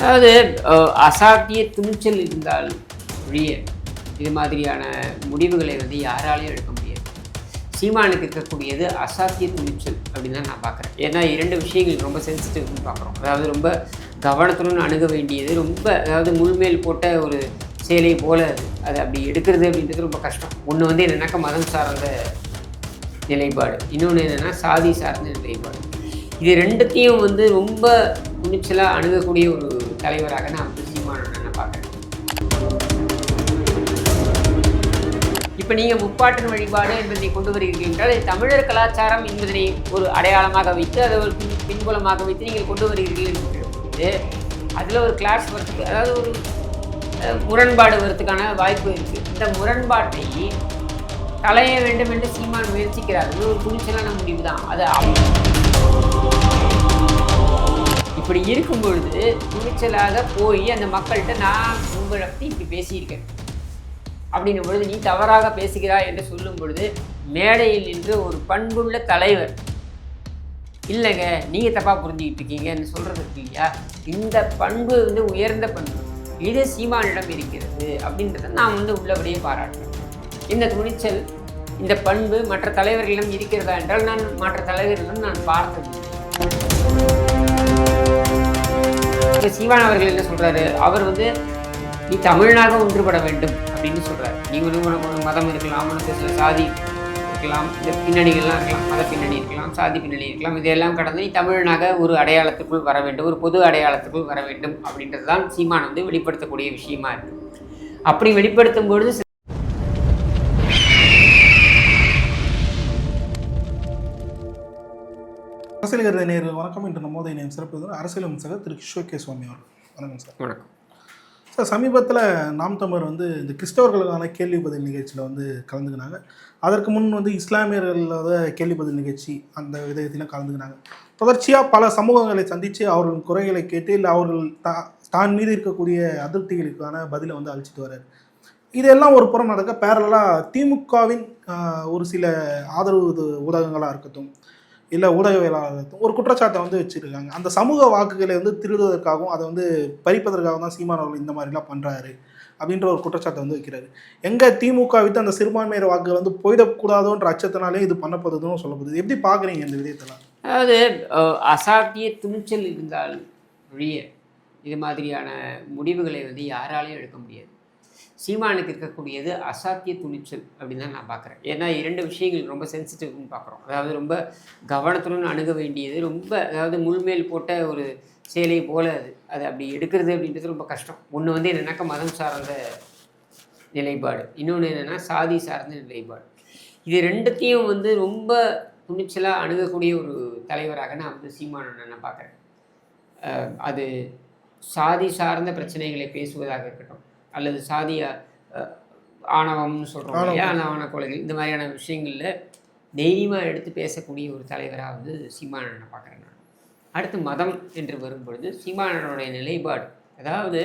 அதாவது அசாத்திய துணிச்சல் இருந்தால் ஒழிய இது மாதிரியான முடிவுகளை வந்து யாராலையும் எடுக்க முடியாது. சீமானுக்கு இருக்கக்கூடியது அசாத்திய துணிச்சல் அப்படின்னு தான் நான் பார்க்குறேன். ஏன்னா இரண்டு விஷயங்கள் ரொம்ப சென்சிட்டிவ்னு பார்க்குறோம். அதாவது ரொம்ப கவனத்துடன் அணுக வேண்டியது ரொம்ப அதாவது முள்மேல் போட்ட ஒரு சேலை போல அது. அது அப்படி எடுக்கிறது அப்படின்றது ரொம்ப கஷ்டம். ஒன்று வந்து என்னன்னாக்கா மதம் சார்ந்த நிலைப்பாடு. இன்னொன்று என்னென்னா சாதி சார்ந்த நிலைப்பாடு. இது ரெண்டுத்தையும் வந்து ரொம்ப துணிச்சலாக அணுகக்கூடிய ஒரு தலைவராக நான் வந்து சீமானன் பார்க்குறேன்? இப்போ நீங்கள் முப்பாட்டின் வழிபாடு என்பதை கொண்டு வருகிறீர்கள் என்றால் தமிழர் கலாச்சாரம் என்பதனை ஒரு அடையாளமாக வைத்து அதை ஒரு பின் பின்புலமாக வைத்து நீங்கள் கொண்டு வருகிறீர்கள் என்று அதில் ஒரு கிளாஸ் வரத்துக்கு அதாவது ஒரு முரண்பாடு வரத்துக்கான வாய்ப்பு இருக்குது இந்த முரண்பாட்டை களைய வேண்டும் என்று சீமான் முயற்சிக்கிறார். இது ஒரு துணிச்சலான முடிவு தான் அது அப்படி இருக்கும் பொழுது துணிச்சலாக போய் அந்த மக்கள்கிட்ட நான் உங்களை பற்றி இப்படி பேசியிருக்கேன். அப்படின்னும் பொழுது நீ தவறாக பேசுகிறாய் என்று சொல்லும் பொழுது மேடையில் நின்று ஒரு பண்புள்ள தலைவர் இல்லைங்க நீங்கள் தப்பாக புரிஞ்சுக்கிட்டு இருக்கீங்கன்னு சொல்கிறதுக்கு இல்லையா? இந்த பண்பு வந்து உயர்ந்த பண்பு. இது சீமானிடம் இருக்கிறது அப்படின்றத நான் வந்து உள்ளபடியே பாராட்டுறேன் இந்த துணிச்சல் இந்த பண்பு மற்ற தலைவர்களிடம் இருக்கிறதா என்றால் நான் மற்ற தலைவர்களிடம் நான் பார்த்தது இப்போ சீவான் அவர்கள் என்ன சொல்கிறாரு அவர் வந்து நீ தமிழனாக ஒன்றுபட வேண்டும் அப்படின்னு சொல்கிறார் நீ ஒரு உனக்கு மதம் இருக்கலாம் உனக்கு சில சாதி இருக்கலாம் இந்த பின்னணிகள்லாம் இருக்கலாம் மத பின்னணி இருக்கலாம் சாதி பின்னணி இருக்கலாம் இதையெல்லாம் கடந்து நீ தமிழனாக ஒரு அடையாளத்துக்குள் வர வேண்டும் ஒரு பொது அடையாளத்துக்குள் வர வேண்டும் அப்படின்றது தான் சீமான் வந்து வெளிப்படுத்தக்கூடிய விஷயமா இருக்குது அப்படி வெளிப்படுத்தும் பொழுது அரசியல் கருத நேர் வணக்கம் இன்று நம்மோதை நேம் சிறப்பு அரசியல் விமர்சகர் திரு கிஷோர் கே சுவாமி அவர் வணக்கம் சார். வணக்கம். சார் சமீபத்தில் நாம் தமிழர் வந்து இந்த கிறிஸ்தவர்களுக்கான கேள்வி பதில் நிகழ்ச்சியில் வந்து கலந்துக்கினாங்க. அதற்கு முன் வந்து இஸ்லாமியர்களோட கேள்வி பதில் நிகழ்ச்சி அந்த விதத்திலும் கலந்துக்கினாங்க. தொடர்ச்சியாக பல சமூகங்களை சந்தித்து அவர்களின் குறைகளை கேட்டு இல்லை அவர்கள் தா தான் மீது இருக்கக்கூடிய அதிருப்திகளுக்கான பதிலை வந்து அழிச்சிட்டு வர்றாரு. இதெல்லாம் ஒரு புறம் நடக்க பேரலாக திமுகவின் ஒரு சில ஆதரவு ஊடகங்களாக இருக்கட்டும் இல்லை ஊடகவியலாளர்களுக்கும் ஒரு குற்றச்சாட்டை வந்து வச்சுருக்காங்க. அந்த சமூக வாக்குகளை வந்து திருடுவதற்காகவும் அதை வந்து பறிப்பதற்காகவும் தான் சீமான் அவர்கள் இந்த மாதிரிலாம் பண்ணுறாரு அப்படின்ற ஒரு குற்றச்சாட்டை வந்து வைக்கிறாரு. எங்கே திமுக விட்டு அந்த சிறுபான்மையர் வாக்குகள் வந்து போயிடக்கூடாதோன்ற அச்சத்தினாலே இது பண்ணப்படுதுன்னு சொல்லப்படுது. எப்படி பார்க்குறீங்க இந்த விதத்தெல்லாம் அதாவது அசாத்திய துணிச்சல் இருந்தால் ஒழிய இது மாதிரியான முடிவுகளை வந்து யாராலையும் எடுக்க முடியாது. சீமானுக்கு இருக்கக்கூடியது அசாத்திய துணிச்சல் அப்படின்னு தான் நான் பார்க்குறேன். ஏன்னா இரண்டு விஷயங்கள் ரொம்ப சென்சிட்டிவ்னு பார்க்குறோம். அதாவது ரொம்ப கவனத்துடன் அணுக வேண்டியது ரொம்ப அதாவது முள்மேல் போட்ட ஒரு சேலை போல அது. அது அப்படி எடுக்கிறது அப்படின்றது ரொம்ப கஷ்டம். ஒன்று வந்து என்னன்னாக்கா மதம் சார்ந்த நிலைப்பாடு. இன்னொன்று என்னென்னா சாதி சார்ந்த நிலைப்பாடு. இது ரெண்டுத்தையும் வந்து ரொம்ப துணிச்சலாக அணுகக்கூடிய ஒரு தலைவராக நான் வந்து சீமான நான் பார்க்குறேன். அது சாதி சார்ந்த பிரச்சனைகளை பேசுவதாக இருக்கட்டும் அல்லது சாதிய ஆணவம்னு சொல்கிறோம் இல்லையா? ஆணவ கொலைகள் இந்த மாதிரியான விஷயங்களில் தைரியமாக எடுத்து பேசக்கூடிய ஒரு தலைவராக வந்து சீமானனை பார்க்குறேன் நான். அடுத்து மதம் என்று வரும்பொழுது சீமானனுடைய நிலைப்பாடு. அதாவது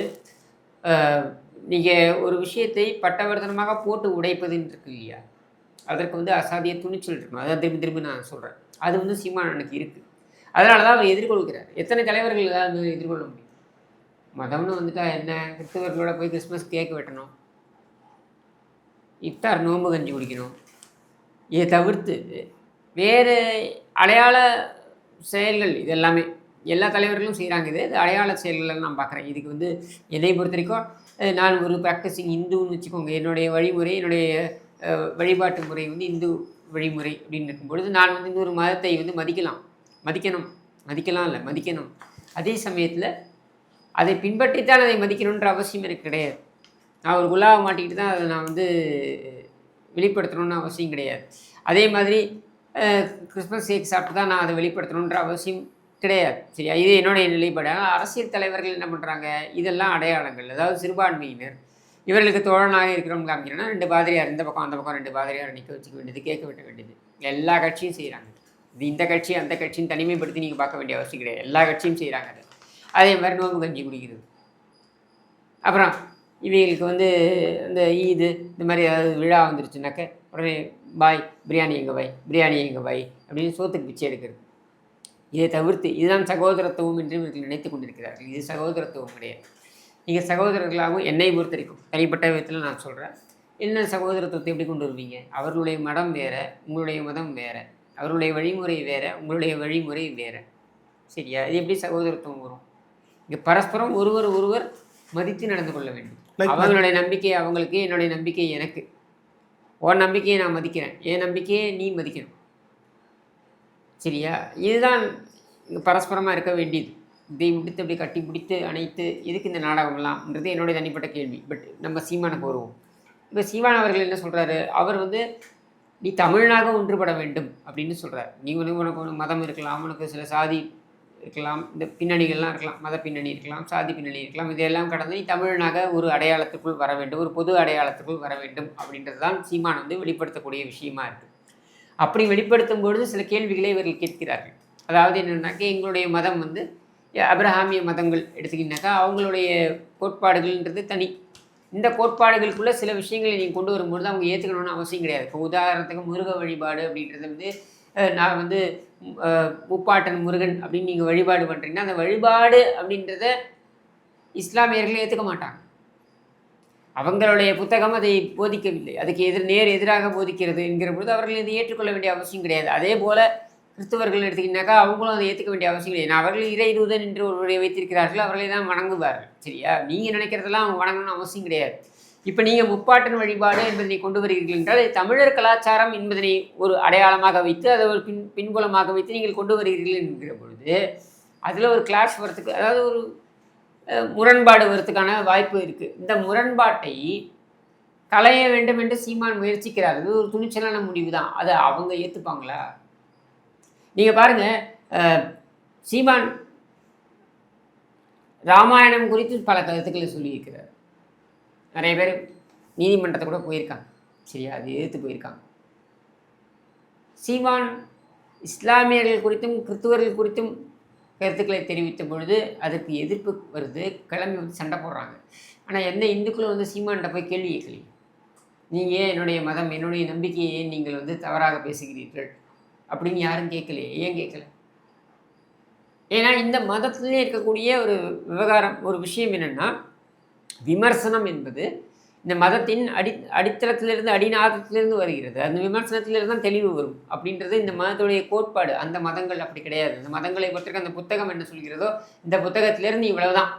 நீங்கள் ஒரு விஷயத்தை பட்டவர்த்தனமாக போட்டு உடைப்பதுன்னு இருக்கு இல்லையா? அதற்கு வந்து அசாதிய துணிச்சல் இருக்கணும் அதான் திரும்பி திரும்பி நான் சொல்கிறேன் அது வந்து சீமானனுக்கு இருக்குது அதனால தான் அவர் எதிர்கொள்கிறார். எத்தனை தலைவர்கள் எதிர்கொள்ள முடியும்? மதம்னு வந்துட்டா என்ன? கிறிஸ்தவர்களோட போய் கிறிஸ்மஸ் கேக் வெட்டணும். இஃப்தார் நோம்பு கஞ்சி குடிக்கணும். இதை தவிர்த்து வேறு அடையாள செயல்கள் இது எல்லாமே எல்லா தலைவர்களும் செய்கிறாங்க இது. இது அடையாள செயல்கள் நான் பார்க்குறேன். இதுக்கு வந்து என்னை பொறுத்த வரைக்கும் நான் ஒரு ப்ராக்டிஸிங் இந்துன்னு வச்சுக்கோங்க. என்னுடைய வழிமுறை என்னுடைய வழிபாட்டு முறை வந்து இந்து வழிமுறை அப்படின்னு இருக்கும் பொழுது நான் வந்து இன்னொரு மதத்தை வந்து மதிக்கலாம். மதிக்கணும். மதிக்கலாம் இல்லை மதிக்கணும். அதே சமயத்தில் அதை பின்பற்றித்தான் அதை மதிக்கணுன்ற அவசியம் எனக்கு கிடையாது. நான் ஒரு குலாவை மாட்டிக்கிட்டு தான் அதை நான் வந்து வெளிப்படுத்தணும்னு அவசியம் கிடையாது. அதே மாதிரி கிறிஸ்மஸ் கேக் சாப்பிட்டு தான் நான் அதை வெளிப்படுத்தணுன்ற அவசியம் கிடையாது. சரியா? இது என்னுடைய நிலைப்பாடு. ஆனால் அரசியல் தலைவர்கள் என்ன பண்ணுறாங்க இதெல்லாம் அடையாளங்கள். அதாவது சிறுபான்மையினர். இவர்களுக்கு தோழனாக இருக்கிறோம் காமிக்கிறோன்னா ரெண்டு பாதிரியார் இந்த பக்கம் அந்த பக்கம் ரெண்டு பாதிரியார் நிற்க வச்சுக்க வேண்டியது கேட்க வெட்ட வேண்டியது. எல்லா கட்சியும் செய்கிறாங்க இது இந்த கட்சி அந்த கட்சின்னு தனிமைப்படுத்தி நீங்கள் பார்க்க வேண்டிய அவசியம் கிடையாது. எல்லா கட்சியும் செய்கிறாங்க அதே மாதிரி நோம்பு கஞ்சி குடிக்கிறது. அப்புறம் இவைகளுக்கு வந்து இந்த ஈது இந்த மாதிரி ஏதாவது விழா வந்துருச்சுனாக்க உடனே பாய் பிரியாணி எங்கே பாய் பிரியாணி எங்கே பாய் அப்படின்னு சோத்துக்கு பிச்சை எடுக்கிறது. இதை தவிர்த்து இதுதான் சகோதரத்துவம் என்று இவர்கள் நினைத்து கொண்டிருக்கிறார்கள். இது சகோதரத்துவம் கிடையாது. நீங்கள் சகோதரர்களாகவும் என்னை பொறுத்தவரைக்கும் தனிப்பட்ட விதத்தில் நான் சொல்கிறேன் என்ன சகோதரத்துவத்தை எப்படி கொண்டு வருவீங்க? அவர்களுடைய மதம் வேறு உங்களுடைய மதம் வேறு அவர்களுடைய வழிமுறை வேறு உங்களுடைய வழிமுறை வேறு. சரியா? இது எப்படி சகோதரத்துவம் வரும்? பரஸ்பரம் ஒருவர் ஒருவர் மதித்து நடந்து கொள்ள வேண்டும். அவங்களுடைய நம்பிக்கை அவங்களுக்கு என்னுடைய நம்பிக்கை எனக்கு. உன் நம்பிக்கையை நான் மதிக்கிறேன். என் நம்பிக்கையை நீ மதிக்கணும். சரியா? இதுதான் இங்கே பரஸ்பரமாக இருக்க வேண்டியது. இதை விடுத்து அப்படி கட்டி பிடித்து அணைத்து எதுக்கு இந்த நாடகம்லாம்ன்றது என்னுடைய தனிப்பட்ட கேள்வி. பட் நம்ம சீமானுக்கு வருவோம் இப்போ சீமான் அவர்கள் என்ன சொல்கிறாரு அவர் வந்து நீ தமிழனாக ஒன்றுபட வேண்டும் அப்படின்னு சொல்கிறார் நீ உனக்கு ஒரு மதம் இருக்கலாம். உனக்கு சில சாதி இருக்கலாம். இந்த பின்னணிகள்லாம் இருக்கலாம். மத பின்னணி இருக்கலாம் சாதி பின்னணி இருக்கலாம். இதெல்லாம் கடந்து நீ தமிழனாக ஒரு அடையாளத்துக்குள் வர வேண்டும். ஒரு பொது அடையாளத்துக்குள் வர வேண்டும் அப்படின்றது தான் சீமான் வந்து வெளிப்படுத்தக்கூடிய விஷயமா இருக்குது அப்படி வெளிப்படுத்தும் பொழுது சில கேள்விகளை இவர்கள் கேட்கிறார்கள். அதாவது என்னென்னாக்கா எங்களுடைய மதம் வந்து அபிரஹாமிய மதங்கள் எடுத்துக்கிட்டாக்கா அவங்களுடைய கோட்பாடுகள்ன்றது தனி. இந்த கோட்பாடுகளுக்குள்ளே சில விஷயங்களை நீங்கள் கொண்டு வரும்பொழுது அவங்க ஏற்றுக்கணும்னு அவசியம் கிடையாது. இப்போ உதாரணத்துக்கு முருக வழிபாடு அப்படின்றது வந்து நான் வந்து முப்பாட்டன் முருகன் அப்படின்னு நீங்கள் வழிபாடு பண்ணுறீங்கன்னா அந்த வழிபாடு அப்படின்றத இஸ்லாமியர்கள் ஏற்றுக்க மாட்டாங்க. அவங்களுடைய புத்தகம் அதை போதிக்கவில்லை. அதுக்கு எதிர் நேர் எதிராக போதிக்கிறது என்கிற பொழுது அவர்கள் இதை ஏற்றுக்கொள்ள வேண்டிய அவசியம் கிடையாது. அதே போல் கிறிஸ்தவர்கள் எடுத்துக்கிட்டாக்கா அவங்களும் அதை ஏற்றுக்க வேண்டிய அவசியம் கிடையாது. நான் அவர்கள் இறை தூதன் என்று ஒருவரை வைத்திருக்கிறார்கள் அவர்களை தான் வணங்குவார்கள். சரியா? நீங்கள் நினைக்கிறதெல்லாம் அவங்க வணங்கணும்னு அவசியம் கிடையாது. இப்போ நீங்கள் முப்பாட்டன் வழிபாடு என்பதனை கொண்டு வருகிறீர்கள் என்றால் தமிழர் கலாச்சாரம் என்பதனை ஒரு அடையாளமாக வைத்து அதை ஒரு பின் பின்புலமாக வைத்து நீங்கள் கொண்டு வருகிறீர்கள் என்கிற பொழுது அதில் ஒரு கிளாஷ் வரத்துக்கு அதாவது ஒரு முரண்பாடு வரத்துக்கான வாய்ப்பு இருக்குது இந்த முரண்பாட்டை களைய வேண்டும் என்று சீமான் முயற்சிக்கிறார். அது ஒரு துணிச்சலான முடிவு தான் அதை அவங்க ஏற்றுப்பாங்களா நீங்கள் பாருங்கள் சீமான் ராமாயணம் குறித்து பல கருத்துக்களை சொல்லியிருக்கிறார். நிறைய பேர் நீதிமன்றத்தை கூட போயிருக்காங்க. சரியா? அது எதிர்த்து போயிருக்காங்க. சீமான் இஸ்லாமியர்கள் குறித்தும் கிறிஸ்துவர்கள் குறித்தும் கருத்துக்களை தெரிவித்த பொழுது அதுக்கு எதிர்ப்பு வருது. கிளம்பி வந்து சண்டை போடுறாங்க. ஆனால் எந்த இந்துக்களும் வந்து சீமான்கிட்ட போய் கேள்வி கேட்கலையே? நீங்கள் ஏன் என்னுடைய மதம் என்னுடைய நம்பிக்கையை ஏன் நீங்கள் வந்து தவறாக பேசுகிறீர்கள்? அப்படின்னு யாரும் கேட்கலையே? ஏன் கேட்கல? ஏன்னா இந்த மதத்துலேயே இருக்கக்கூடிய ஒரு விவகாரம் ஒரு விஷயம் என்னென்னா விமர்சனம் என்பது இந்த மதத்தின் அடி அடித்தளத்திலிருந்து அடிநாதத்திலிருந்து வருகிறது. அந்த விமர்சனத்திலிருந்து தான் தெளிவு வரும். அப்படின்றது இந்த மதத்துடைய கோட்பாடு. அந்த மதங்கள் அப்படி கிடையாது. அந்த மதங்களை பொறுத்தவரைக்கும் அந்த புத்தகம் என்ன சொல்கிறதோ இந்த புத்தகத்திலிருந்து இவ்வளவுதான்.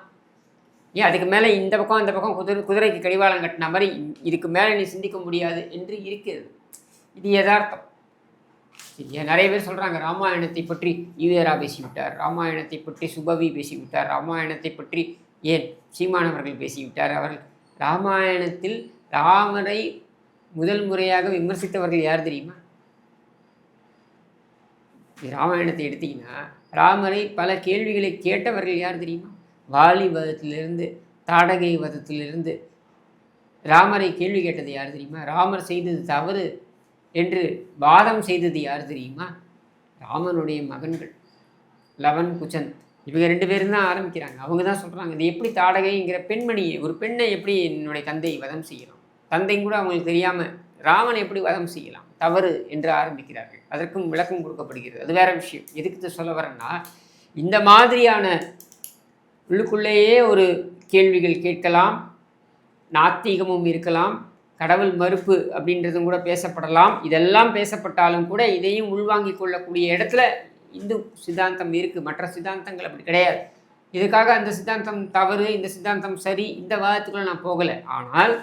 ஏன்? அதுக்கு மேலே இந்த பக்கம் அந்த பக்கம் குதிரை குதிரைக்கு கடிவாளம் கட்டின மாதிரி இதுக்கு மேலே நீ சிந்திக்க முடியாது என்று இருக்கிறது. இது யதார்த்தம். நிறைய பேர் சொல்கிறாங்க ராமாயணத்தை பற்றி ஈவேரா பேசிவிட்டார். ராமாயணத்தை பற்றி சுபவி பேசிவிட்டார். ராமாயணத்தை பற்றி ஏன்? சீமானவர்கள் பேசிவிட்டார். அவர்கள் ராமாயணத்தில் ராமரை முதல் முறையாக விமர்சித்தவர்கள் யார் தெரியுமா? ராமாயணத்தை எடுத்தீங்கன்னா ராமரை பல கேள்விகளை கேட்டவர்கள் யார் தெரியுமா? வாலி வதத்திலிருந்து தாடகை வதத்திலிருந்து ராமரை கேள்வி கேட்டது யார் தெரியுமா? ராமர் செய்தது தவறு என்று வாதம் செய்தது யார் தெரியுமா? ராமனுடைய மகன்கள் லவன் குச்சந்த் இவங்க ரெண்டு பேரும் தான் ஆரம்பிக்கிறாங்க. அவங்க தான் சொல்கிறாங்க இது எப்படி தாடகைங்கிற பெண்மணியை ஒரு பெண்ணை எப்படி என்னுடைய தந்தை வதம் செய்யலாம்? தந்தையும் கூட அவங்களுக்கு தெரியாமல் ராமன் எப்படி வதம் செய்யலாம்? தவறு என்று ஆரம்பிக்கிறார்கள். அதற்கும் விளக்கம் கொடுக்கப்படுகிறது. அது வேற விஷயம். எதுக்கு சொல்ல வரேன்னா இந்த மாதிரியான உள்ளுக்குள்ளேயே ஒரு கேள்விகள் கேட்கலாம் நாத்திகமும் இருக்கலாம் கடவுள் மறுப்பு அப்படின்றதும் கூட பேசப்படலாம். இதெல்லாம் பேசப்பட்டாலும் கூட இதையும் உள்வாங்கிக் கொள்ளக்கூடிய இடத்துல இந்து சித்தாந்தம் இருக்குது மற்ற சித்தாந்தங்கள் அப்படி கிடையாது. இதுக்காக அந்த சித்தாந்தம் தவறு இந்த சித்தாந்தம் சரி இந்த வாதத்துக்குள்ள நான் போகலை. ஆனால்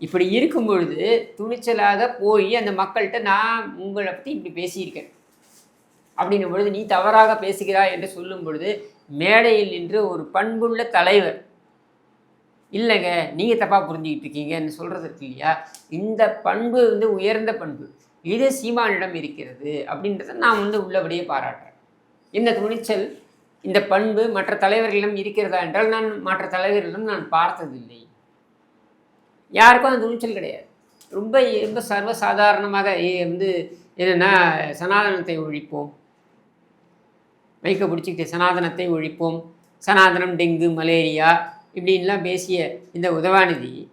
இப்படி இருக்கும் பொழுது துணிச்சலாக போய் அந்த மக்கள்கிட்ட நான் உங்களை பற்றி இப்படி பேசியிருக்கேன். அப்படின்னும் பொழுது நீ தவறாக பேசுகிறாய் என்று சொல்லும் பொழுது மேடையில் நின்று ஒரு பண்புள்ள தலைவர் இல்லைங்க நீங்கள் தப்பாக புரிஞ்சுக்கிட்டு இருக்கீங்கன்னு சொல்கிறது இருக்கு இல்லையா? இந்த பண்பு வந்து உயர்ந்த பண்பு. இது சீமானிடம் இருக்கிறது அப்படின்றத நான் வந்து உள்ளபடியே பாராட்டுறேன். இந்த துணிச்சல் இந்த பண்பு மற்ற தலைவர்களிடம் இருக்கிறதா என்றால் நான் மற்ற தலைவர்களிடம் நான் பார்த்ததில்லை. யாருக்கும் அந்த துணிச்சல் கிடையாது. ரொம்ப ரொம்ப சர்வசாதாரணமாக ஏ- வந்து என்னென்னா சனாதனத்தை ஒழிப்போம். மைக்கை பிடிச்சிக்கிட்டு சனாதனத்தை ஒழிப்போம். சனாதனம் டெங்கு மலேரியா இப்படின்லாம் பேசிய இந்த உதவாநிதி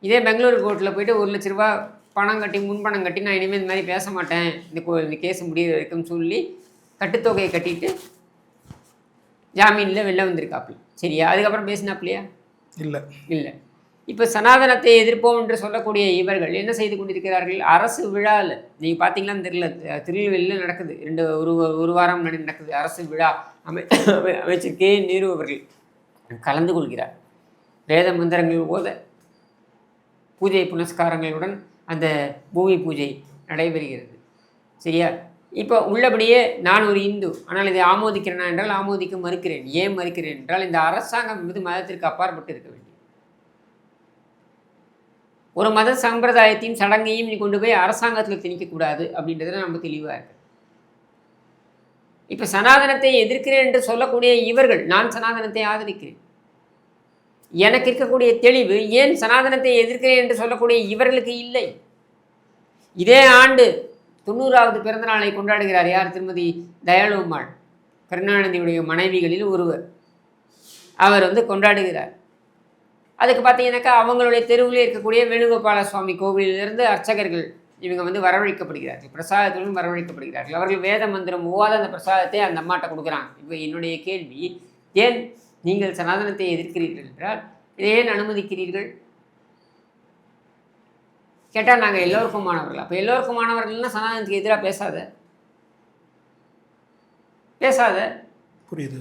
இதே பெங்களூர் கோர்ட்டில் போயிட்டு ஒரு லட்ச ரூபா பணம் கட்டி முன்பணம் கட்டி நான் இனிமேல் இந்த மாதிரி பேச மாட்டேன். இந்த கோ இந்த கேஸ் முடியிற வரைக்கும் சொல்லி கட்டுத்தொகையை கட்டிட்டு ஜாமீனில் வெளில வந்திருக்காப்புல. சரியா? அதுக்கப்புறம் பேசினாப்லையா இல்லை. இல்லை. இப்போ சனாதனத்தை எதிர்ப்போம் என்று சொல்லக்கூடிய இவர்கள் என்ன செய்து கொண்டிருக்கிறார்கள்? அரசு விழாவில் நீங்கள் பார்த்தீங்களான்னு தெரியல திருநெல்வேலியில் நடக்குது. ரெண்டு ஒரு ஒரு வாரம் முன்னாடி நடக்குது. அரசு விழா அமை அமை- அமைச்சர் கே. நேரு அவர்கள் கலந்து கொள்கிறார். வேத மந்திரங்கள் ஓத பூஜை புனஸ்காரங்களுடன் அந்த பூமி பூஜை நடைபெறுகிறது. சரியா? இப்போ உள்ளபடியே நான் ஒரு இந்து ஆனால் இதை ஆமோதிக்கிறேனா என்றால் ஆமோதிக்க மறுக்கிறேன். ஏன் மறுக்கிறேன் என்றால் இந்த அரசாங்கம் என்பது மதத்திற்கு அப்பாற்பட்டு இருக்க வேண்டும். ஒரு மத சம்பிரதாயத்தையும் சடங்கையும் நீ கொண்டு போய் அரசாங்கத்தில் திணிக்கக்கூடாது அப்படின்றதுல நம்ம தெளிவாக இருக்கு. இப்போ சனாதனத்தை எதிர்க்கிறேன் என்று சொல்லக்கூடிய இவர்கள் நான் சனாதனத்தை ஆதரிக்கிறேன். எனக்கு இருக்கக்கூடிய தெளிவு ஏன் சனாதனத்தை எதிர்க்கிறேன் என்று சொல்லக்கூடிய இவர்களுக்கு இல்லை. இதே ஆண்டு தொண்ணூறாவது பிறந்த நாளை கொண்டாடுகிறார் யார் திருமதி தயாளுமாள் கருணாநிதியுடைய மனைவிகளில் ஒருவர். அவர் வந்து கொண்டாடுகிறார். அதுக்கு பார்த்தீங்கன்னாக்கா அவங்களுடைய தெருவில் இருக்கக்கூடிய வேணுகோபால சுவாமி கோவிலிலிருந்து அர்ச்சகர்கள் இவங்க வந்து வரவழைக்கப்படுகிறார்கள். பிரசாதத்திலும் வரவழைக்கப்படுகிறார்கள். அவர்கள் வேத மந்திரம் ஓவாத அந்த பிரசாதத்தை அந்த அம்மாட்ட கொடுக்குறாங்க. இப்போ என்னுடைய கேள்வி ஏன் நீங்கள் சனாதனத்தை எதிர்க்கிறீர்கள் என்றால் இதை ஏன் அனுமதிக்கிறீர்கள்? கேட்டால் நாங்கள் எல்லோருக்கும் மாணவர்கள். அப்போ எல்லோருக்கும் மாணவர்கள்னா சனாதனத்துக்கு எதிராக பேசாத. பேசாத. புரியுது.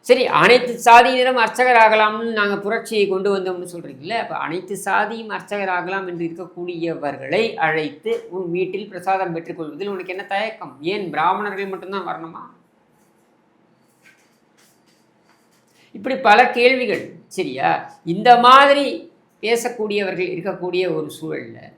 சரி அனைத்து சாதியினரும் அர்ச்சகர் ஆகலாம்னு நாங்கள் புரட்சியை கொண்டு வந்தோம்னு சொல்கிறீங்களே அப்போ அனைத்து சாதியும் அர்ச்சகர் ஆகலாம் என்று இருக்கக்கூடியவர்களை அழைத்து உன் வீட்டில் பிரசாதம் பெற்றுக்கொள்வதில் உனக்கு என்ன தயக்கம்? ஏன் பிராமணர்கள் மட்டும்தான் வரணுமா? இப்படி பல கேள்விகள். சரியா? இந்த மாதிரி பேசக்கூடியவர்கள் இருக்கக்கூடிய ஒரு சூழலில்.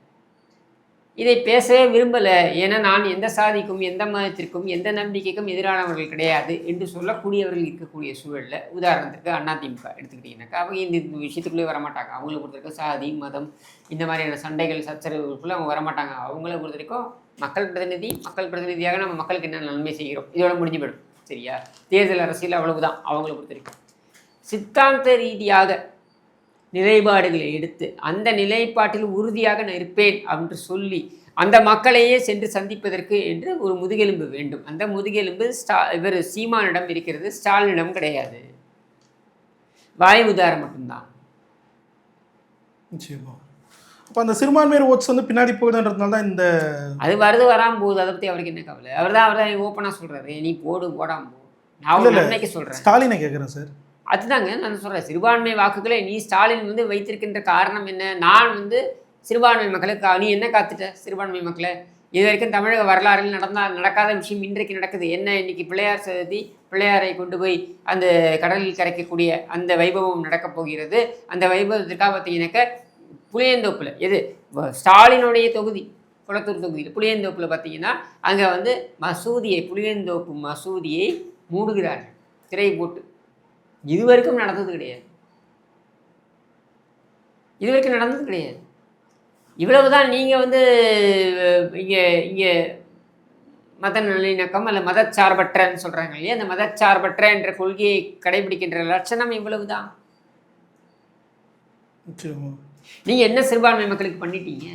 இதை பேசவே விரும்பலை. ஏன்னா நான் எந்த சாதிக்கும் எந்த மதத்திற்கும் எந்த நம்பிக்கைக்கும் எதிரானவர்கள் கிடையாது என்று சொல்லக்கூடியவர்கள் இருக்கக்கூடிய சூழலில். உதாரணத்துக்கு அதிமுக எடுத்துக்கிட்டிங்கனாக்கா அவங்க இந்த விஷயத்துக்குள்ளே வரமாட்டாங்க. அவங்கள பொறுத்த வரைக்கும் சாதி மதம் இந்த மாதிரியான சண்டைகள் சச்சரவுகளுக்குள்ளே அவங்க வரமாட்டாங்க. அவங்கள பொறுத்த வரைக்கும் மக்கள் பிரதிநிதி மக்கள் பிரதிநிதியாக நம்ம மக்களுக்கு என்ன நன்மை செய்கிறோம்? இதோட முடிஞ்சு போயிடும். சரியா? தேர்தல் அரசியல் அவ்வளவுதான். அவங்கள பொறுத்த வரைக்கும் சித்தாந்த ரீதியாக நிலைப்பாடுகளை எடுத்து அந்த நிலைப்பாட்டில் உறுதியாக நான் இருப்பேன் என்று சொல்லி அந்த மக்களையே சென்று சந்திப்பதற்கு என்று ஒரு முதுகெலும்பு வேண்டும். அந்த முதுகெலும்பு ஸ்டா இவர் சீமானிடம் இருக்கிறது ஸ்டாலினிடம் கிடையாது. வாய் உதாரம் மட்டும்தான். அப்போ அந்த சிறுபான்மையர் ஓட்ஸ் வந்து பின்னாடி போகுதுன்றதுனால தான் இந்த அது வருது வராம போகுது அதை பற்றி அவருக்கு என்ன கவலை? அவர் தான் அவர் தான் ஓப்பனாக சொல்கிறாரு நீ போடு போடாம போ. நான். நன்மைக்கு சொல்கிறேன் ஸ்டாலினை கேட்குறேன் சார். அதுதாங்க நான் சொல்கிறேன் சிறுபான்மை வாக்குகளை நீ ஸ்டாலின் வந்து வைத்திருக்கின்ற காரணம் என்ன? நான் வந்து சிறுபான்மை மக்களுக்கு நீ என்ன காத்துட்ட சிறுபான்மை மக்களை? இது வரைக்கும் தமிழக வரலாறில் நடந்தா நடக்காத விஷயம் இன்றைக்கு நடக்குது. என்ன? இன்னைக்கு பிள்ளையார் சதுர்த்தி பிள்ளையாரை கொண்டு போய் அந்த கடலில் கரைக்கக்கூடிய அந்த வைபவம் நடக்கப் போகிறது. அந்த வைபவத்திற்காக பார்த்தீங்கன்னாக்க புளியந்தோப்பில் எது? வ- ஸ்டாலினுடைய தொகுதி குளத்தூர் தொகுதியில் புளியந்தோப்பில் பார்த்தீங்கன்னா அங்கே வந்து மசூதியை புளியந்தோப்பு மசூதியை மூடுகிறார்கள். திரை போட்டு. இது வரைக்கும் நடந்தது கிடையாது. இது வரைக்கும் நடந்தது கிடையாது. இவ்வளவுதான் நீங்கள் வந்து இங்கே இங்கே மத நல்லிணக்கம் அல்ல மதச்சார்பற்றன்னு சொல்கிறாங்க இல்லையா? அந்த மதச்சார்பற்ற என்ற கொள்கையை கடைபிடிக்கின்ற லட்சணம் இவ்வளவுதான். நிச்சயமா. நீங்கள் என்ன சிறுபான்மை மக்களுக்கு பண்ணிட்டீங்க?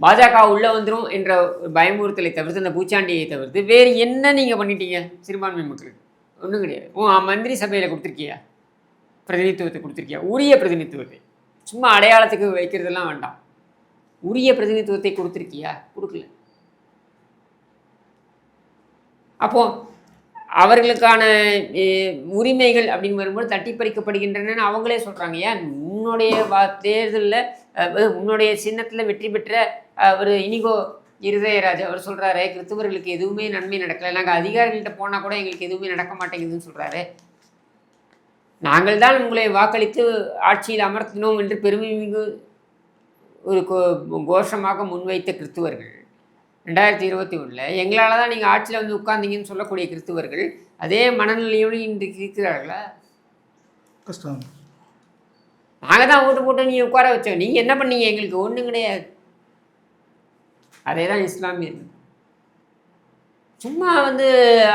பாஜக உள்ளே வந்துடும் என்ற பயமுறுத்தலை தவிர்த்து அந்த பூச்சாண்டியை தவிர்த்து வேறு என்ன நீங்கள் பண்ணிட்டீங்க சிறுபான்மை மக்களுக்கு? ஒன்றும் கிடையாது. உன் மந்திரி சபையில் கொடுத்துருக்கியா? பிரதிநிதித்துவத்தை கொடுத்துருக்கியா? உரிய பிரதிநிதித்துவத்தை. சும்மா அடையாளத்துக்கு வைக்கிறதெல்லாம் வேண்டாம். உரிய பிரதிநிதித்துவத்தை கொடுத்துருக்கியா? கொடுக்கல. அப்போ அவர்களுக்கான உரிமைகள் அப்படின்னு வரும்போது தட்டி பறிக்கப்படுகின்றன அவங்களே சொல்கிறாங்க ஏன்? உன்னுடைய தேர்தலில் உன்னுடைய சின்னத்தில் வெற்றி பெற்ற ஒரு இனிகோ இருதயராஜ் அவர் சொல்கிறாரு கிறிஸ்துவர்களுக்கு எதுவுமே நன்மை நடக்கலை. நாங்கள் அதிகாரிகள்கிட்ட போனால் கூட எங்களுக்கு எதுவுமே நடக்க மாட்டேங்குதுன்னு சொல்கிறாரு நாங்கள் தான் உங்களை வாக்களித்து ஆட்சியில் அமர்த்தினோம் என்று பெருமைமிகு ஒரு கோ- கோஷமாக முன்வைத்த கிறிஸ்துவர்கள். ரெண்டாயிரத்தி இருபத்தி ஒன்றில் எங்களால் தான் நீங்கள் ஆட்சியில் வந்து உட்கார்ந்தீங்கன்னு சொல்லக்கூடிய கிறிஸ்துவர்கள் அதே மனநிலையோடு இன்றைக்கு இருக்கிறார்களா? கஷ்டம். நாங்கள் தான் ஓட்டு போட்டு நீ உட்கார வச்சோம். நீங்கள் என்ன பண்ணீங்க? எங்களுக்கு ஒன்றும் கிடையாது. அதே தான் இஸ்லாமியர்கள் சும்மா வந்து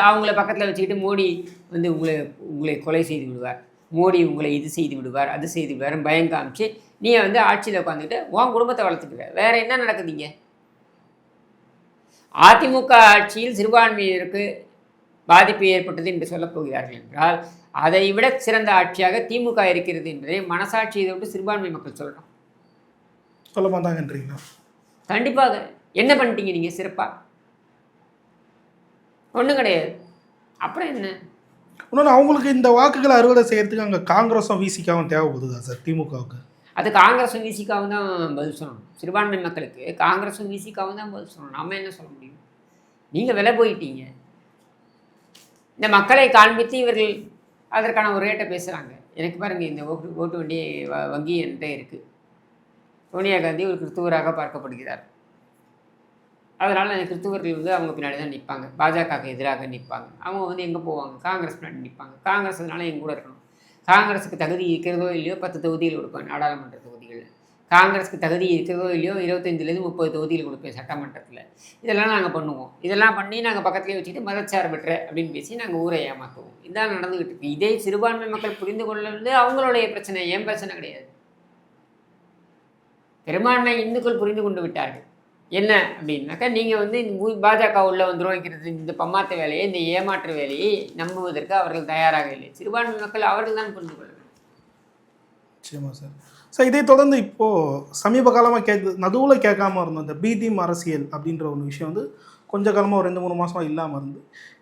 அவங்கள பக்கத்தில் வச்சுக்கிட்டு மோடி வந்து உங்களை உங்களை கொலை செய்து விடுவார். மோடி உங்களை இது செய்து விடுவார் அது செய்து விடுவார் பயம் காமிச்சு நீ வந்து ஆட்சியில் உட்காந்துக்கிட்டு உன் குடும்பத்தை வளர்த்துக்கிற. வேற என்ன நடக்குதுங்க? அதிமுக ஆட்சியில் சிறுபான்மையினருக்கு பாதிப்பு ஏற்பட்டது என்று சொல்லப் போகிறார்கள் என்றால் அதை விட சிறந்த ஆட்சியாக திமுக இருக்கிறது என்பதை மனசாட்சியை விட்டு சிறுபான்மை மக்கள் சொல்கிறோம் சொல்ல மாட்டாங்கன்றீங்களா? கண்டிப்பாக. என்ன பண்ணிட்டீங்க நீங்கள் சிறப்பாக ஒன்றும் கிடையாது. அப்புறம் என்ன? இன்னொன்று அவங்களுக்கு இந்த வாக்குகளை அறுவடை செய்யறதுக்கு அங்கே காங்கிரஸும் விசிகாவும் தேவைப்படுதா சார் திமுகவுக்கு? அது காங்கிரஸும் விசிகாவும் தான் பதில் சொல்லணும். சிறுபான்மை மக்களுக்கு காங்கிரஸும் விசிகாவும் தான் பதில் சொல்லணும். நம்ம என்ன சொல்ல முடியும்? நீங்கள் விலை போயிட்டீங்க. இந்த மக்களை காண்பித்து இவர்கள் அதற்கான ஒரு ரேட்டை பேசுகிறாங்க எனக்கு பாருங்க இந்த ஓட்டு ஓட்டு வண்டி வங்கி என்கிட்ட இருக்குது சோனியா காந்தி ஒரு கிறிஸ்துவராக பார்க்கப்படுகிறார். அதனால் அந்த கிறிஸ்துவர்கள் வந்து அவங்க பின்னாடி தான் நிற்பாங்க பாஜகவுக்கு எதிராக நிற்பாங்க அவங்க வந்து எங்கே போவாங்க? காங்கிரஸ் பின்னாடி நிற்பாங்க காங்கிரஸ் அதனால எங்க கூட இருக்கணும். காங்கிரஸுக்கு தகுதி இருக்கிறதோ இல்லையோ பத்து தொகுதிகள் கொடுப்பேன். நாடாளுமன்ற தொகுதிகளில். காங்கிரஸுக்கு தகுதி இருக்கிறதோ இல்லையோ இருபத்தஞ்சிலேருந்து முப்பது தொகுதியில் கொடுப்பேன் சட்டமன்றத்தில். இதெல்லாம் நாங்கள் பண்ணுவோம். இதெல்லாம் பண்ணி நாங்கள் பக்கத்துலேயே வச்சுட்டு மதச்சார்பற்ற அப்படின்னு பேசி நாங்கள் ஊரை ஏமாற்றுவோம் இதான் நடந்துகிட்டு இருக்கு. இதே சிறுபான்மை மக்கள் புரிந்து கொள்ளது அவங்களுடைய பிரச்சனை. என் பிரச்சனை கிடையாது. பெரும்பான்மை இந்துக்கள் புரிந்து கொண்டு விட்டார்கள். என்ன அப்படின்னாக்கா நீங்கள் வந்து இந்த பாஜக உள்ளே வந்துரும் வைக்கிறது இந்த பம்மாத்த வேலையை இந்த ஏமாற்று வேலையை நம்புவதற்கு அவர்கள் தயாராக இல்லை. சிறுபான்மை மக்கள் அவர்கள் தான் புரிந்து கொள்ள வேண்டும். சார். சார் இதை தொடர்ந்து இப்போது சமீப காலமாக கேட்கு நடுவில் கேட்காம இருந்தோம் இந்த பீதிம் அரசியல் அப்படின்ற ஒரு விஷயம் வந்து கொஞ்ச காலமாக ஒரு ரெண்டு மூணு மாதமாக இல்லாமல் இருந்து.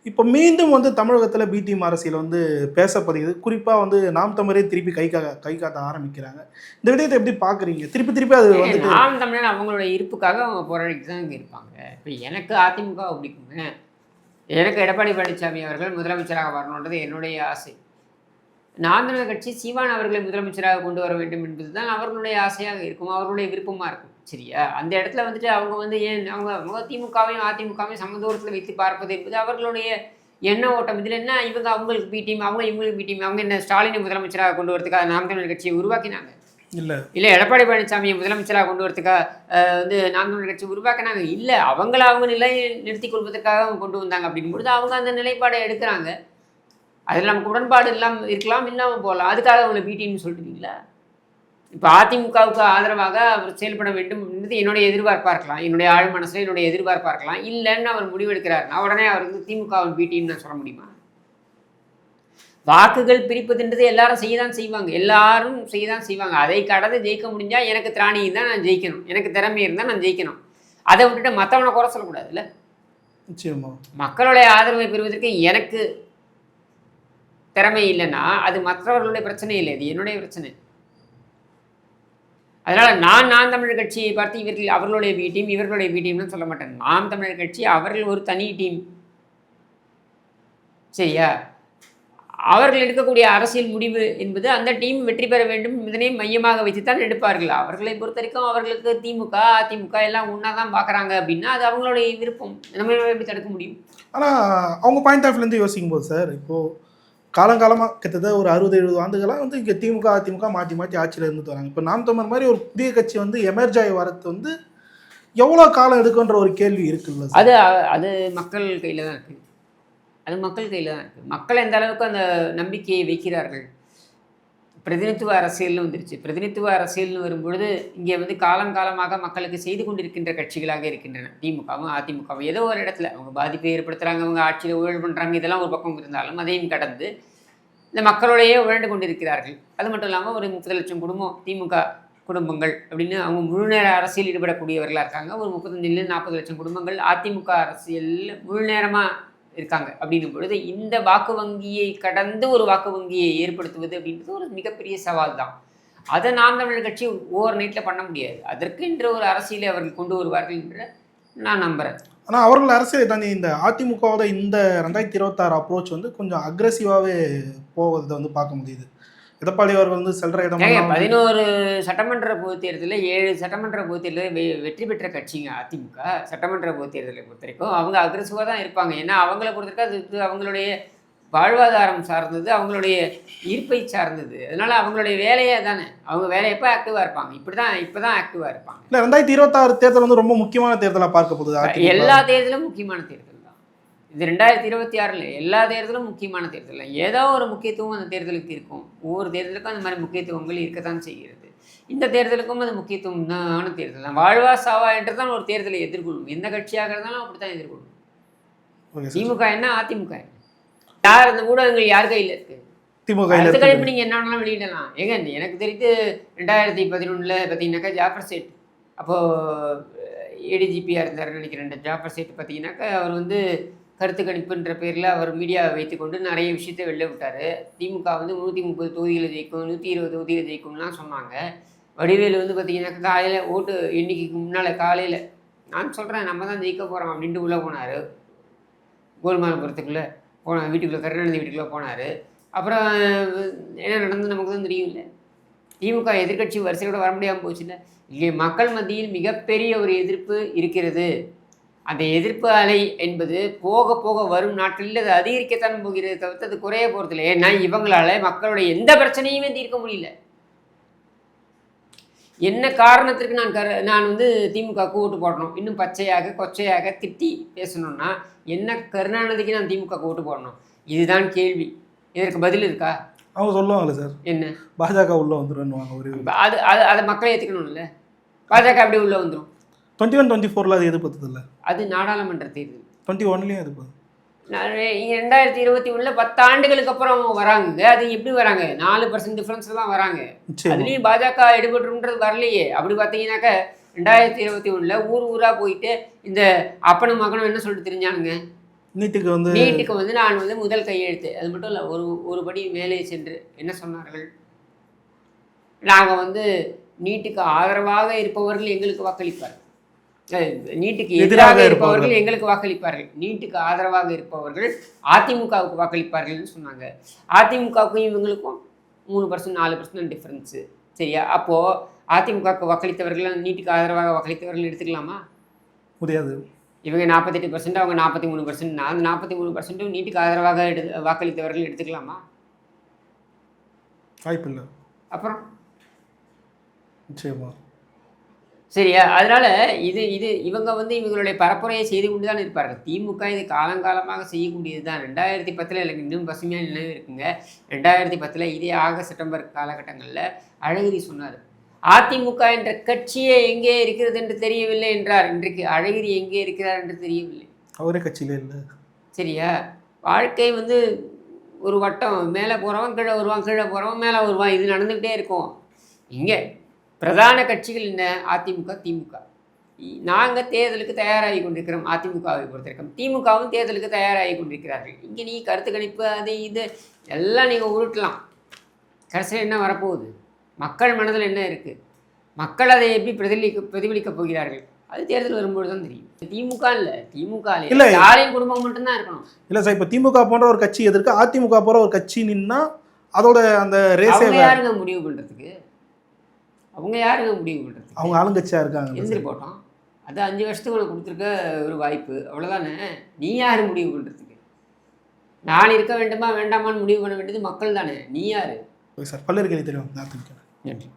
இப்போ மீண்டும் வந்து தமிழகத்தில் பிடிஎம் அரசியல் வந்து பேசப்படுகிறது குறிப்பாக வந்து நாம் தமிழே திருப்பி கை கா கை காட்ட ஆரம்பிக்கிறாங்க. இந்த விடயத்தை எப்படி பார்க்குறீங்க திருப்பி திருப்பி அது வந்துட்டு நாம் தமிழர் அவங்களோட இருப்புக்காக அவங்க போராடிட்டு தான் இருப்பாங்க. இப்போ எனக்கு அதிமுக பிடிக்குங்க எனக்கு எடப்பாடி பழனிசாமி அவர்கள் முதலமைச்சராக வரணுன்றது என்னுடைய ஆசை. நாம் தமிழர் கட்சி சீமான் அவர்களை முதலமைச்சராக கொண்டு வர வேண்டும் என்பது தான் அவர்களுடைய ஆசையாக இருக்கும். அவர்களுடைய விருப்பமாக இருக்கும். சரியா அந்த இடத்துல வந்துட்டு அவங்க வந்து ஏன் அவங்க திமுகவையும் அதிமுகவையும் சம தூரத்தில் வைத்து பார்ப்பது என்பது அவர்களுடைய எண்ண ஓட்டம். இதில் என்ன இவங்க அவங்களுக்கு பி டீம் அவங்க இவங்களுக்கு பி டீம் அவங்க என்ன ஸ்டாலினை முதலமைச்சராக கொண்டு வரதுக்காக நாம் தமிழர் கட்சியை உருவாக்கினாங்க? இல்லை. இல்லை எடப்பாடி பழனிசாமியை முதலமைச்சராக கொண்டு வரதுக்காக வந்து நாம் தமிழர் கட்சி உருவாக்கினாங்க? இல்லை அவங்கள அவங்க நிலையை நிறுத்திக் கொள்வதற்காக அவங்க கொண்டு வந்தாங்க. அப்படிங்கும்பொழுது அவங்க அந்த நிலைப்பாடை எடுக்கிறாங்க. அதில் நமக்கு உடன்பாடு இல்லாமல் இருக்கலாம் இல்லாமல் போகலாம். அதுக்காக அவங்களை பிடின்னு சொல்லிட்டீங்களா? இப்போ அதிமுகவுக்கு ஆதரவாக அவர் செயல்பட வேண்டும் என்பது என்னுடைய எதிர்பார்ப்பாக இருக்கலாம். என்னுடைய ஆழ் மனசில் என்னுடைய எதிர்பார்ப்பாக இருக்கலாம். இல்லைன்னு அவர் முடிவெடுக்கிறாருன்னா உடனே அவர் வந்து திமுகவின் பிடின்னு நான் சொல்ல முடியுமா? வாக்குகள் பிரிப்பதுன்றது எல்லாரும் செய்ய தான் செய்வாங்க. எல்லாரும் செய்ய தான் செய்வாங்க. அதை கடந்து ஜெயிக்க முடிஞ்சா எனக்கு திராணி இருந்தால் நான் ஜெயிக்கணும். எனக்கு திறமை இருந்தால் நான் ஜெயிக்கணும். அதை விட்டுட்டு மற்றவனை குறை சொல்லக்கூடாதுல்ல? நிச்சயமா. மக்களுடைய ஆதரவை பெறுவதற்கு எனக்கு திறமை இல்லைன்னா அது மற்றவர்களுடைய பிரச்சனை இல்லை. இது என்னுடைய பிரச்சனை. அதனால் நான் நான் தமிழர் கட்சியை பார்த்து இவர்கள் அவர்களுடைய பி டீம் இவர்களுடைய பி டீம்னு சொல்ல மாட்டேன். நாம் தமிழர் கட்சி அவர்கள் ஒரு தனி டீம் சரியா? அவர்கள் எடுக்கக்கூடிய அரசியல் முடிவு என்பது அந்த டீம் வெற்றி பெற வேண்டும் இதனை மையமாக வைத்துத்தான் எடுப்பார்கள். அவர்களை பொறுத்த வரைக்கும் அவர்களுக்கு திமுக அதிமுக எல்லாம் ஒன்றா தான் பார்க்குறாங்க அப்படின்னா அது அவங்களுடைய விருப்பம். நம்ம எப்படி தடுக்க முடியும்? ஆனால் அவங்க பாயிண்ட் ஆஃப் யோசிக்கும் போது சார் இப்போது காலங்காலமாக கிட்டத்தட்ட ஒரு அறுபது எழுபது ஆண்டுகளாக வந்து இங்கே திமுக அதிமுக மாற்றி மாற்றி ஆட்சியில் இருந்துட்டு வராங்க. இப்போ நாம் தமிழ் மாதிரி ஒரு புதிய கட்சி வந்து எமர்ஜ் ஆகி வரது வந்து எவ்வளோ காலம் எடுக்குன்ற ஒரு கேள்வி இருக்குல்ல அது அது மக்கள் கையில் தான் இருக்குது அது மக்கள் கையில் தான் இருக்குது மக்கள் எந்த அளவுக்கு அந்த நம்பிக்கையை வைக்கிறார்கள்? பிரதிநிதித்துவ அரசியல்னு வந்துருச்சு. பிரதிநிதித்துவ அரசியல்னு வரும்பொழுது இங்கே வந்து காலங்காலமாக மக்களுக்கு செய்து கொண்டிருக்கின்ற கட்சிகளாக இருக்கின்றன. திமுகவும் அதிமுகவும். ஏதோ ஒரு இடத்துல அவங்க பாதிப்பை ஏற்படுத்துகிறாங்க அவங்க ஆட்சியில் ஊழல் பண்ணுறாங்க இதெல்லாம் ஒரு பக்கம் இருந்தாலும் அதையும் கடந்து இந்த மக்களோடையே உழண்டு கொண்டிருக்கிறார்கள். அது மட்டும் இல்லாமல் ஒரு முப்பது லட்சம் குடும்பம் திமுக குடும்பங்கள் அப்படின்னு அவங்க முழு நேர அரசியல் ஈடுபடக்கூடியவர்களாக இருக்காங்க. ஒரு முப்பத்தஞ்சிலேருந்து நாற்பது லட்சம் குடும்பங்கள் அதிமுக அரசியல் முழு நேரமாக இருக்காங்க. அப்படின்னும் பொழுது இந்த வாக்கு வங்கியை கடந்து ஒரு வாக்கு வங்கியை ஏற்படுத்துவது அப்படின்றது ஒரு மிகப்பெரிய சவால் தான். அதை நாம் தமிழர் கட்சி ஓவர் நைட்டில் பண்ண முடியாது. அதற்கென்ற ஒரு அரசியலை அவர்கள் கொண்டு வருவார்கள் என்று நான் நம்புகிறேன் ஆனால் அவர்கள் அரசியல் தானே இந்த அதிமுகவோட இந்த ரெண்டாயிரத்தி இருபத்தாறு அப்ரோச் வந்து கொஞ்சம் அக்ரஸிவாகவே போவதை வந்து பார்க்க முடியுது. எடப்பாடி அவர்கள் வந்து செல்ற வந்து- பதினோரு சட்டமன்ற பொதுத் தேர்தலில் ஏழு சட்டமன்ற பொதுத் தேர்தலில் வெற்றி பெற்ற கட்சிங்க அதிமுக. சட்டமன்ற பொதுத் தேர்தலை பொறுத்த வரைக்கும் அவங்க அக்ரெசிவாக தான் இருப்பாங்க. ஏன்னா அவங்கள பொறுத்த வரைக்கும் அது இது அவங்களுடைய வாழ்வாதாரம் சார்ந்தது அவங்களுடைய ஈர்ப்பை சார்ந்தது. அதனால அவங்களுடைய வேலையே தானே அவங்க வேலை எப்போ ஆக்டிவாக இருப்பாங்க? இப்படி தான் இப்போ தான் ஆக்டிவாக இருப்பாங்க. இல்ல ரெண்டாயிரத்தி இருபத்தாறு தேர்தல் வந்து ரொம்ப முக்கியமான தேர்தலாக பார்க்கப்படுது அதிமுக. எல்லா தேர்தலும் முக்கியமான தேர்தல். இது ரெண்டாயிரத்தி இருபத்தி ஆறில் எல்லா தேர்தலும் முக்கியமான தேர்தல். தான் ஏதோ ஒரு முக்கியத்துவம் அந்த தேர்தலுக்கு இருக்கும். ஒவ்வொரு தேர்தலுக்கும் அந்த மாதிரி முக்கியத்துவங்கள் இருக்கத்தான் செய்கிறது. இந்த தேர்தலுக்கும் அது முக்கியத்துவமான தேர்தல். தான் வாழ்வா சாவா என்று தான் ஒரு தேர்தலை எதிர்கொள்ளும். எந்த கட்சியாக இருந்தாலும் அப்படி தான் எதிர்கொள்ளும் திமுக என்ன? அதிமுக யார் அந்த ஊடகங்கள் யார் கையில் இருக்கு? திமுக அடுத்த. கணிப்பு நீங்கள் என்ன வேணாலும் வெளியிடலாம்? ஏங்க எனக்கு தெரிந்து ரெண்டாயிரத்தி பதினொன்றில் பார்த்தீங்கன்னாக்கா ஜாஃபர் சேட். அப்போது ஏடிஜிபியாக இருந்தாருன்னு நினைக்கிறேன். ஜாஃபர் சேட் பார்த்தீங்கன்னாக்கா அவர் வந்து கருத்து கணிப்புன்ற பேரில் அவர் மீடியாவை வைத்துக்கொண்டு நிறைய விஷயத்தை வெளில விட்டார். திமுக வந்து நூற்றி முப்பது தொகுதியில் ஜெயிக்கும் நூற்றி இருபது தொகுதியில் ஜெயிக்கும்லாம் சொன்னாங்க. வடிவேலு வந்து பார்த்தீங்கன்னாக்கா காலையில் ஓட்டு எண்ணிக்கைக்கு முன்னால் காலையில் நான் சொல்கிறேன் நம்ம தான் ஜெயிக்க போகிறோம் அப்படின்ட்டு உள்ளே போனார். கோல்மாலபுரத்துக்குள்ளே போன வீட்டுக்குள்ளே கருணாநிதி வீட்டுக்குள்ளே போனார். அப்புறம் என்ன நடந்து நமக்கு தான் தெரியும் இல்லை திமுக எதிர்க்கட்சி வரிசையோடு வர முடியாமல் போச்சுல்ல. இங்கே மக்கள் மத்தியில் மிகப்பெரிய ஒரு எதிர்ப்பு இருக்கிறது. அந்த எதிர்ப்பு அலை என்பது போக போக வரும் நாட்களில் அது அதிகரிக்கத்தான் போகிறது தவிர்த்து அது குறைய போகிறதில்ல ஏன்னா இவங்களால மக்களுடைய எந்த பிரச்சனையுமே தீர்க்க முடியல. என்ன காரணத்திற்கு நான் கரு நான் வந்து திமுகவுக்கு ஓட்டு போடணும்? இன்னும் பச்சையாக கொச்சையாக திட்டி பேசணும்னா என்ன கருணாநிதிக்கு நான் திமுகவுக்கு ஓட்டு போடணும்? இதுதான் கேள்வி. இதற்கு பதில் இருக்கா? அவங்க சொல்லுவாங்கல்ல சார். என்ன? பாஜக உள்ள ஒரு அது அது அதை மக்களே ஏற்றுக்கணும்ல பாஜக அப்படி உள்ள வந்துடும் டுவெண்ட்டி ஒன் டுவெண்ட்டி ஃபோரில் அது எதிர்ப்பது இல்லை? அது நாடாளுமன்ற தேர்தல். டுவெண்ட்டி ஒன்லேயும் இங்க ரெண்டாயிரத்தி இருபத்தி ஒன்றில் பத்து ஆண்டுகளுக்கு அப்புறம் வராங்க. அது எப்படி வராங்க? நாலு பர்சன்ட் டிஃப்ரென்ஸில் தான் வராங்க. அதுலேயும் பாஜக எடுபட்டுன்றது வரலையே. அப்படி பார்த்தீங்கன்னாக்க ரெண்டாயிரத்தி இருபத்தி ஒன்றில் ஊர் ஊராக போயிட்டு இந்த அப்பனும் மகனும் என்ன சொல்லிட்டு தெரிஞ்சானுங்க? நீட்டுக்கு வந்து நீட்டுக்கு வந்து நான் வந்து முதல் கையெழுத்து. அது மட்டும் இல்லை ஒரு ஒரு படி மேலே சென்று என்ன சொன்னார்கள்? நாங்கள் வந்து நீட்டுக்கு ஆதரவாக இருப்பவர்கள் எங்களுக்கு வாக்களிப்பார்கள். நீட்டுக்கு எதிராக இருப்பவர்கள். எங்களுக்கு வாக்களிப்பார்கள். நீட்டுக்கு ஆதரவாக இருப்பவர்கள் அதிமுகவுக்கு வாக்களிப்பார்கள்னு சொன்னாங்க. அதிமுகவுக்கும் இவங்களுக்கும் மூணு பர்சன்ட் நாலு பர்சன்ட் டிஃப்ரென்ஸு சரியா? அப்போது அதிமுகவுக்கு வாக்களித்தவர்கள் நீட்டுக்கு ஆதரவாக வாக்களித்தவர்கள் எடுத்துக்கலாமா? முடியாது. இவங்க நாற்பத்தெட்டு பர்சன்ட் அவங்க நாற்பத்தி மூணு பர்சன்ட் அந்த நாற்பத்தி மூணு பர்சன்ட்டும் நீட்டுக்கு ஆதரவாக எடு வாக்களித்தவர்கள் எடுத்துக்கலாமா? வாய்ப்பு இல்லை அப்புறம்? நிச்சயமா. சரியா? அதனால இது இது இவங்க வந்து இவங்களுடைய பரப்புரையை செய்து கொண்டு தான் இருப்பார்கள். திமுக இது காலங்காலமாக செய்யக்கூடியது தான் ரெண்டாயிரத்தி பத்தில் எனக்கு இன்னும் பசுமையான நினைவு இருக்குங்க. ரெண்டாயிரத்தி பத்தில் இதே ஆகஸ்ட் செப்டம்பர் காலகட்டங்களில் அழகிரி சொன்னார். அதிமுக என்ற கட்சியே எங்கே இருக்கிறது என்று தெரியவில்லை என்றார். இன்றைக்கு அழகிரி எங்கே இருக்கிறார் என்று தெரியவில்லை. அவரே கட்சியிலே இல்லை. சரியா? வாழ்க்கை வந்து ஒரு வட்டம். மேலே போகிறவன் கீழே வருவான் கீழே போகிறவன் மேலே வருவான். இது நடந்துக்கிட்டே இருக்கும். இங்கே பிரதான கட்சிகள் என்ன? அதிமுக திமுக. நாங்கள் தேர்தலுக்கு தயாராகி கொண்டிருக்கிறோம். அதிமுகவை பொறுத்திருக்கோம். திமுகவும் தேர்தலுக்கு தயாராகி கொண்டிருக்கிறார்கள். இங்கே நீ கருத்து கணிப்பு அது இது எல்லாம் நீங்கள் உருட்டலாம். கடைசியில் என்ன வரப்போகுது? மக்கள் மனதில் என்ன இருக்குது மக்கள் அதை எப்படி பிரதிபலிக்க பிரதிபலிக்கப் போகிறார்கள்? அது தேர்தல் வரும்போது தான் தெரியும். திமுக இல்லை. திமுக இல்ல. ஸ்டாலின் குடும்பம் மட்டும்தான் இருக்கணும். இல்லை சார் இப்போ திமுக போன்ற ஒரு கட்சி எதிர்க்க அதிமுக போன்ற ஒரு கட்சி நின்னா அதோட அந்த ரேஸே யாருங்க முடிவு பண்றதுக்கு? அவங்க யாருங்க முடிவு பண்றதுக்கு. அவங்க ஆளுங்கட்சியாக இருக்காங்க. எந்திரி போட்டோம் அது அஞ்சு வருஷத்துக்கு உனக்கு கொடுத்துருக்க ஒரு வாய்ப்பு. அவ்வளோதானே நீ யார் முடிவு பண்றதுக்கு? நான் இருக்க வேண்டுமா வேண்டாமான்னு முடிவு பண்ண வேண்டியது மக்கள் தானே. நீ யாரு? சார் பல்லருக்கு தெரியும். நன்றி.